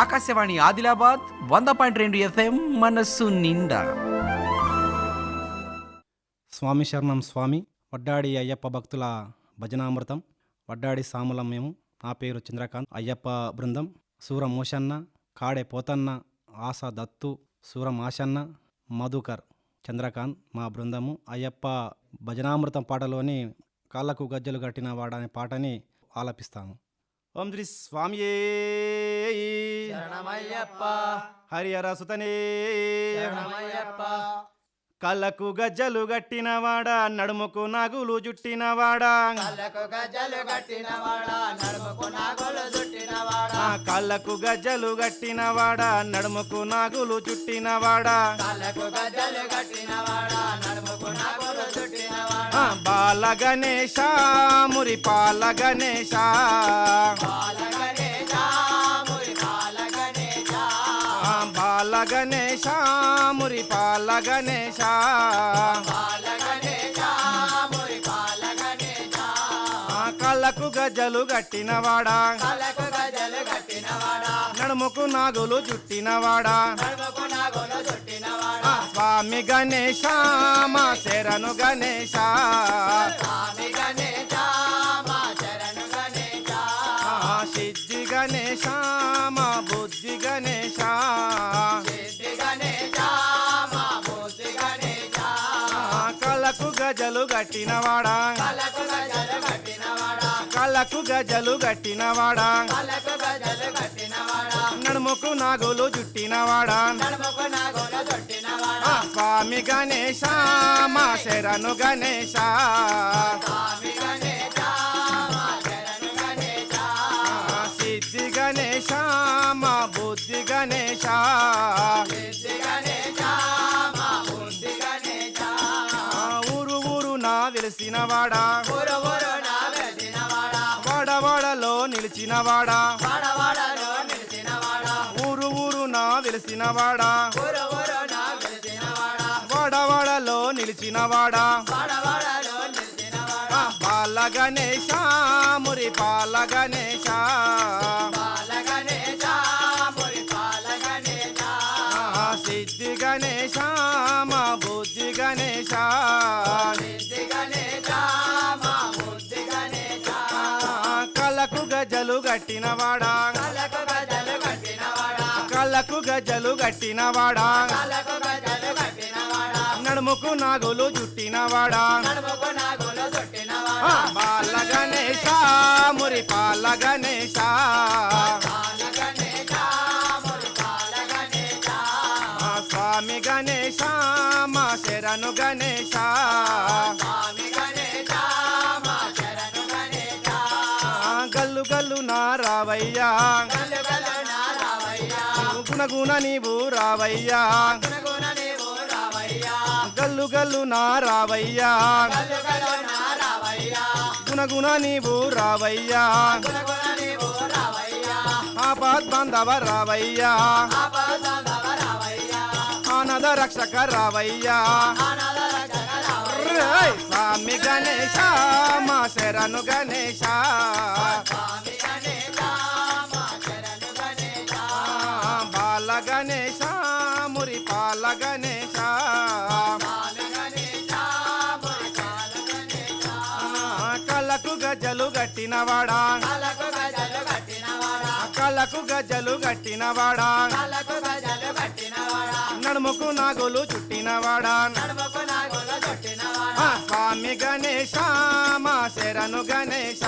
ఆకాశవాణి ఆదిలాబాద్ వంద పాయింట్ రెండు ఎఫ్ఎం మనస్సు నిండా. స్వామి శరణం స్వామి వడ్డాడి అయ్యప్ప భక్తుల భజనామృతం. వడ్డాడి సాములం మేము. నా పేరు చంద్రకాంత్. అయ్యప్ప బృందం. సూర మోషన్న కాడే పోతన్న ఆశా దత్తు సూరం ఆశన్న మధుకర్ చంద్రకాంత్ మా బృందము. అయ్యప్ప భజనామృతం పాటలోని కాళ్ళకు గజ్జలు కట్టిన వాడనే పాటని ఆలపిస్తాము. ఓం శ్రీ స్వామియే హరిహర సుతనే. కళ్ళకు గజ్జలు గట్టినవాడా నడుముకు నాగులు జుట్టినవాడా కళ్ళకు గజ్జలు కట్టినవాడా నడుముకు నాగులు చుట్టినవాడా ఆ కళ్ళకు గజ్జలు గట్టినవాడా నడుముకు నాగులు చుట్టినవాడా కళ్ళకు గజ్జలు కట్టినవాడా బాల గణేశ మురి పాల గణేశ బాల గణేశ మురి గణేశ పాల గణేశ కళ్ళకు గజ్జలు గట్టినవాడా. కళ్ళకు గజ్జలు కట్టినవాడా నడుముకు నాగులు స్వామి గణేశ మా శరణు గణేశ. స్వామి గణేశ మా చరణు గణేశ. సిద్ధి గణేశ మా బుద్ధి గణేశ. కళ్ళకు గజలు గట్టినవాడా కళ్ళకు గజలు గట్టినవాడా నడుముకు నాగులు జుట్టినవాడా చుట్టినవాడా స్వామి గణేశ మా శరణు గణేశ. సిద్ధి గణేశ మా బుద్ధి గణేశ. నిలిచినవాడా వాడవాడలో నిలిచినవాడా? ఊరు ఊరు నా వెలిసినవాడా? వాడవాడలో నిలిచినవాడా? బాల గణేశ మురి పాల బాల గణేశ గట్టినవాడా కళ్ళకు గజలు గట్టినవాడా నడుముకు నాగులు జుట్టినవాడా బాల గణేశ మురి పాల గుణగుణ నీవు రావయ్యా. గల్లు గల్లు నా రావయ్యా. గల్లు గుణగుణ నీవు రావయ్యా. ఆపాద్ బాంధవ రావయ్యా. ఆనద రక్షక రావయ్యా. స్వామి గణేశ మా శరణు గణేశ. గణేశ మురి పాల గణేశ కళ్ళకు గజలు గట్టినవాడా కళ్ళకు గజలు గట్టినవాడా నడుముకు నాగులు చుట్టినవాడా. స్వామి గణేశ మా శరణు గణేశ.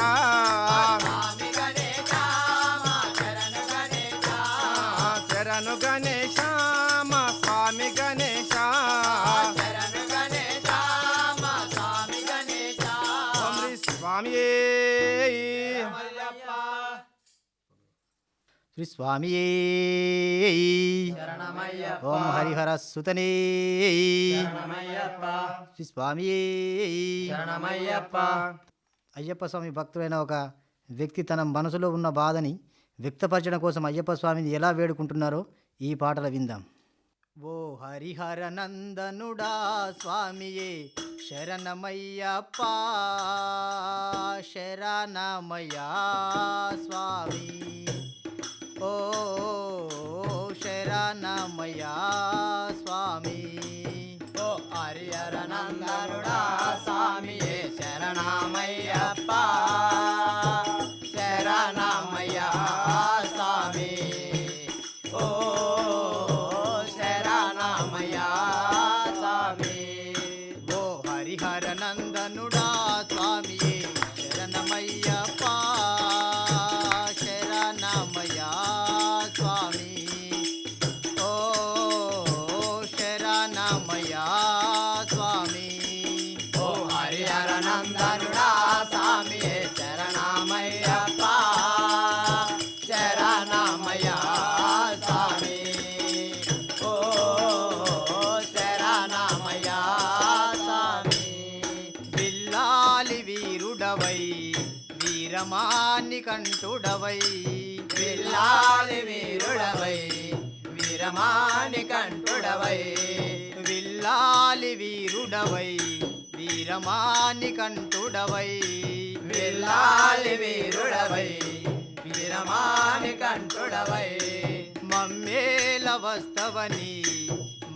శరణమయ్యప్ప. ఓం హరిహర సుతనే. శరణమయ్యప్ప. అయ్యప్ప స్వామి భక్తుడైన ఒక వ్యక్తి తన మనసులో ఉన్న బాధని వ్యక్తపరచడం కోసం అయ్యప్ప స్వామిని ఎలా వేడుకుంటున్నారో ఈ పాటలు విందాం. ఓ హరిహర నందనుడా స్వామియే శరణమయ్యప్ప. శరణమయ్యా స్వామి. ఓ శరణమయ్యా స్వామి. ఓ హరిహర నందనుడా స్వామియే శరణమయ్యప్ప. శరణమయ్య స్వామి. ఓ శరణమయ్య స్వామి. వీరమాని కంటుడవై విల్లాలి వీరుడవై వీరమాని కంటుడవై విల్లాలి వీరుడవై వీరమాని కంటుడవై విల్లాలి వీరుడవై వీరమాని కంటుడవై మమ్మేల వస్తవని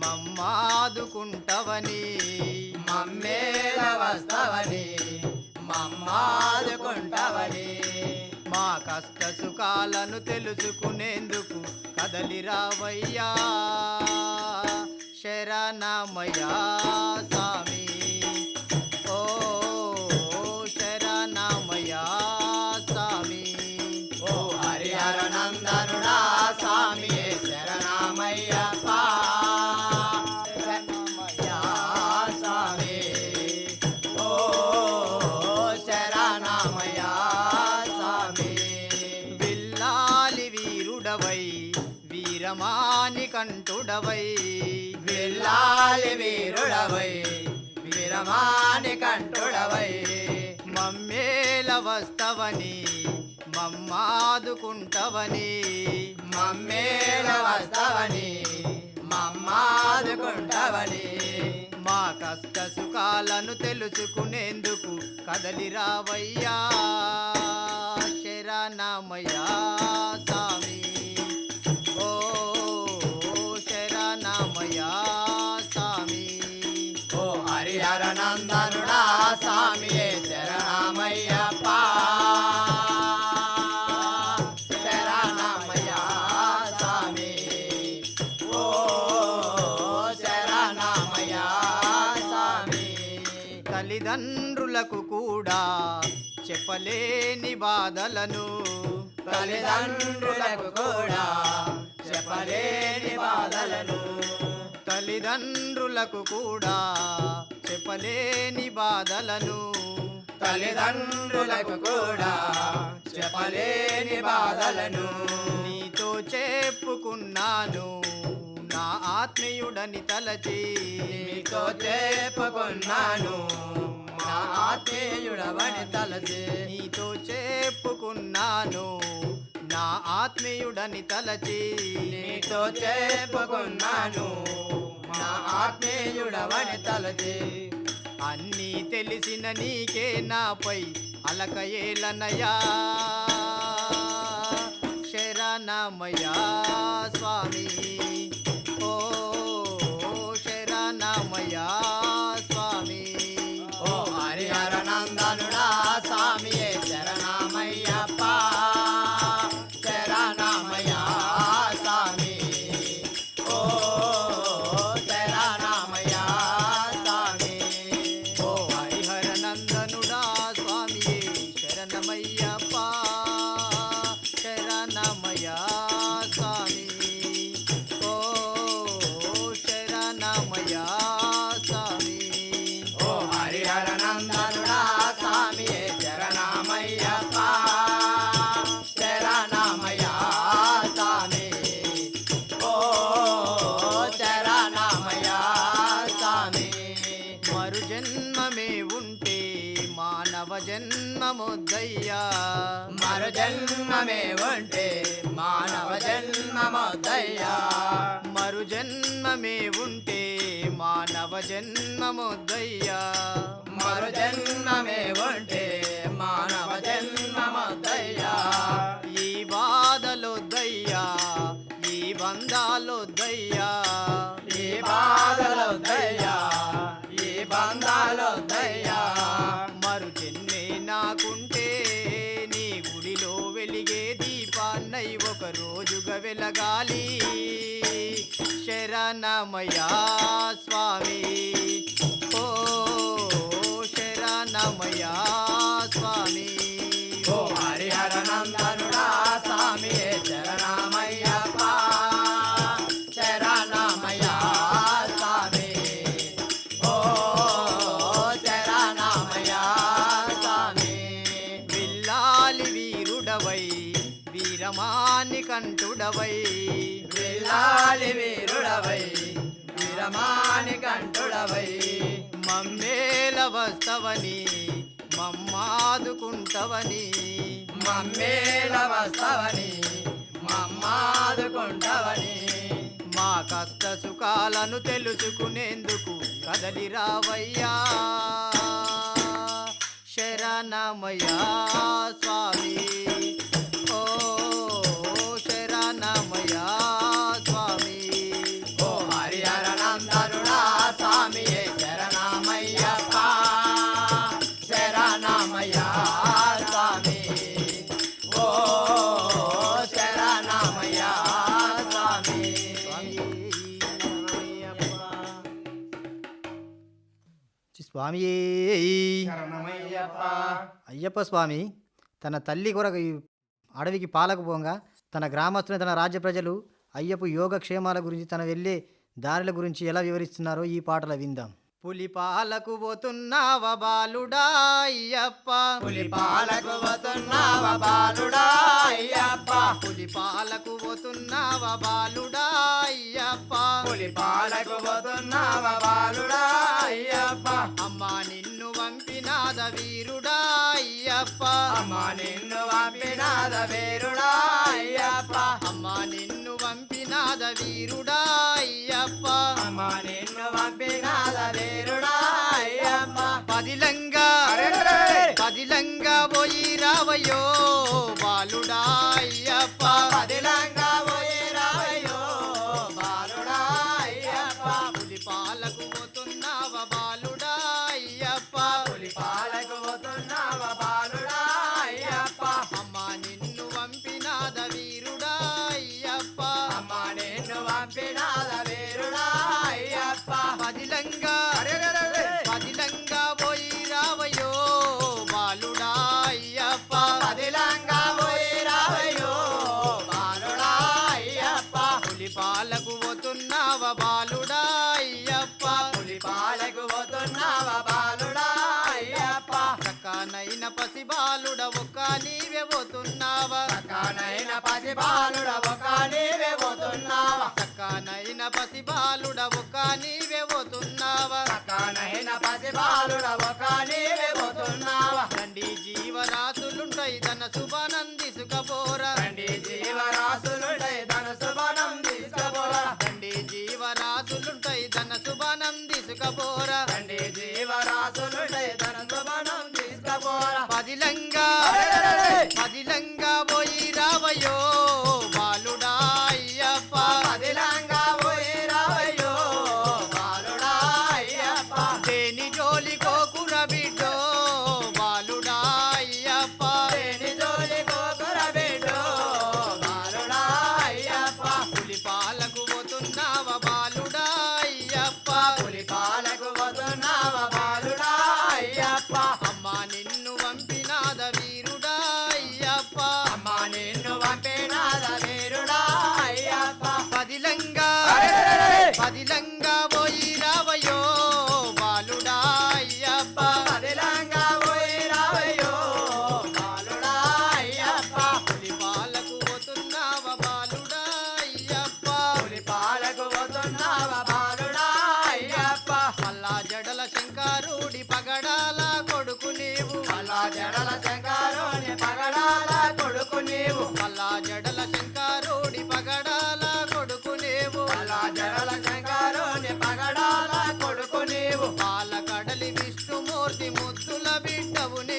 మమ్మాదుకుంటవని మమ్మేల వస్తవని మమ్మాదుకుంటవని మా కష్ట సుఖాలను తెలుసుకునేందుకు కదలిరావయ్యా. శరణమయ్యా. వీరమాని కంఠుడవై విల్లాలి వీరుడవై. వీరమాని కంఠుడవై. మమ్మేల వస్తవని మమ్మాదుకుంటవని. మమ్మేల వస్తవని మమ్మాదుకుంటవని. మా కష్ట సుఖాలను తెలుసుకునేందుకు కదలిరావయ్యా శరణమయ్యా కూడా చెప్పలేని బాధలను తల్లిదండ్రులకు కూడా చెప్పలేని బాధలను తల్లిదండ్రులకు కూడా చెప్పలేని బాధలను తల్లిదండ్రులకు కూడా చెప్పలేని బాధలను నీతో చెప్పుకున్నాను నా ఆత్మీయుడని తలచి నీతో చెప్పుకున్నాను ఆత్మీయుడవని తలచే నీతో చెప్పుకున్నాను. నా ఆత్మీయుడని తలచి నీతో చెప్పుకున్నాను. నా ఆత్మీయుడవని తలచి అన్నీ తెలిసిన నీకే నాపై అలకయేలనయా. శరణమయా జన్మముద్దయ్యా మరు జన్మమే ఉంటే మానవ జన్మమొద్దయ్యా మరు జన్మమే ఉంటే మానవ జన్మముద్దయ్యా మరు జన్మమే ఉంటే మానవ జన్మమొద్దయ్యా ఈ బాధలొద్దయ్యా ఈ బంధాలు బాధలొద్దయ్యా ఈ బాధలొద్దయ్యా రోజుగా వెలగాలి శరణమయ్యా స్వామి ఓ శరణమయ్యా స్వామి ఓ హరిహర నందనుడా స్వామి శరణమయ్యప్ప శరణమయ్య స్వామి ఓ శరణమయ్య స్వామి విల్లాలి వీరుడవై వీరమాని కంఠుడవై. విల్లాలి వీరుడవై. వీరమాని కంఠుడవై. మమ్మేల వస్తవని మమ్మాదుకుంటవని. మమ్మేల వస్తవని మమ్మాదుకుంటవని. మా కష్ట సుఖాలను తెలుసుకునేందుకు కదలి రావయ్యా. శరణమయ్యా స్వామి. స్వామి. అయ్యప్ప స్వామి తన తల్లి కొరకు అడవికి పాలకు పోగా తన గ్రామస్తుని తన రాజ్య ప్రజలు అయ్యప్ప యోగక్షేమాల గురించి తన వెళ్ళే దారుల గురించి ఎలా వివరిస్తున్నారో ఈ పాటల విందాం. పులి పాలకు పోతున్నావా బాలుడా అయ్యప్ప. పులి పాలకు వతున్నావ బాలుడా అయ్యప్ప. పులి పాలకు పోతున్నావా బాలుడా అయ్యప్ప. పులి పాలకు వస్తున్నావ బాలుడా అయ్యప్ప. అమ్మా నిన్ను వంపినాద వీరుడా అయ్యప్ప. అమ్మ నిన్ను పంపినాద వీరుడా అయ్యప్ప. అమ్మా నిన్ను వంపినాద వీరుడా అయ్యప్ప అమ్మ నిన్ను పంపినాద వీరుడా అయ్యప్ప పదిలంగా అరెరెరె! పదిలంగా పోయి రావయ్యో పసి బాలుడ ఒక్క నీవే పోతున్నావా. సకానైన పసి బాలుడ ఒక నీవే పోతున్నావా. చక్కనైన పసి బాలుడ ఒక్క నీవే పోతున్నావా. సకానైన పసి బాలుడ ఒక ಬಿಟ್ಟವು ನೀ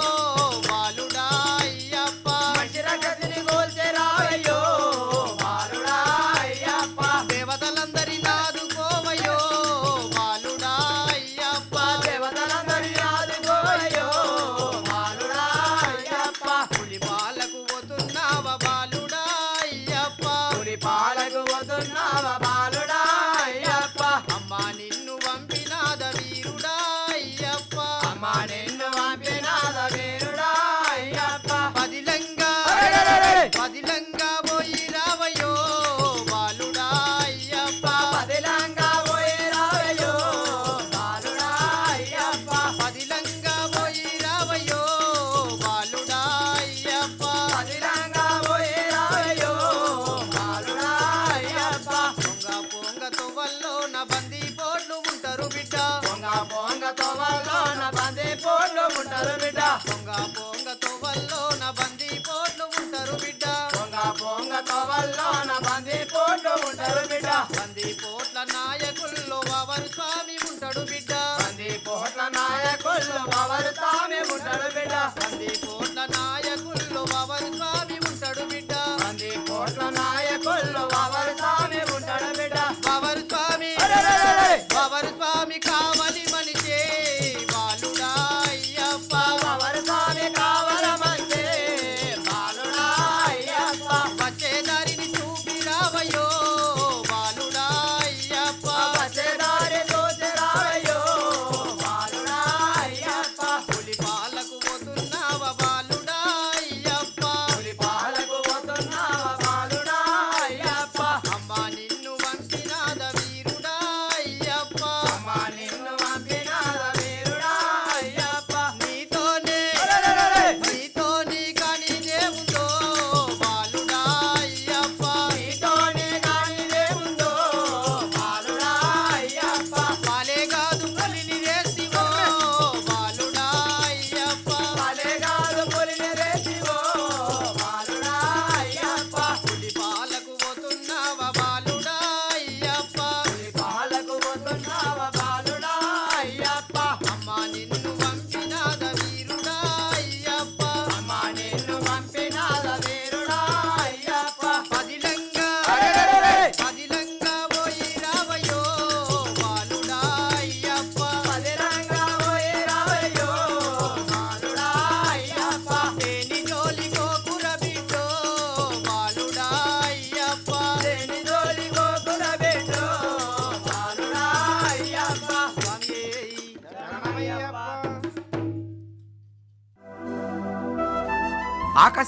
ఉంటారు బిడ్డ. పొంగ పొంగ తోవల్లో నా బందీ పోట్లు ఉంటారు బిడ్డ. పొంగ పొంగ తోవల్లో నా బందీ పోట్లు ఉంటారు బిడ్డ. బందీ పోట్ల నాయకుల్లో వావరు స్వామి ఉంటాడు బిడ్డ. బందీ పోట్ల నాయకుల్లో వావరు స్వామి ఉంటాడు బిడ్డ. బందీ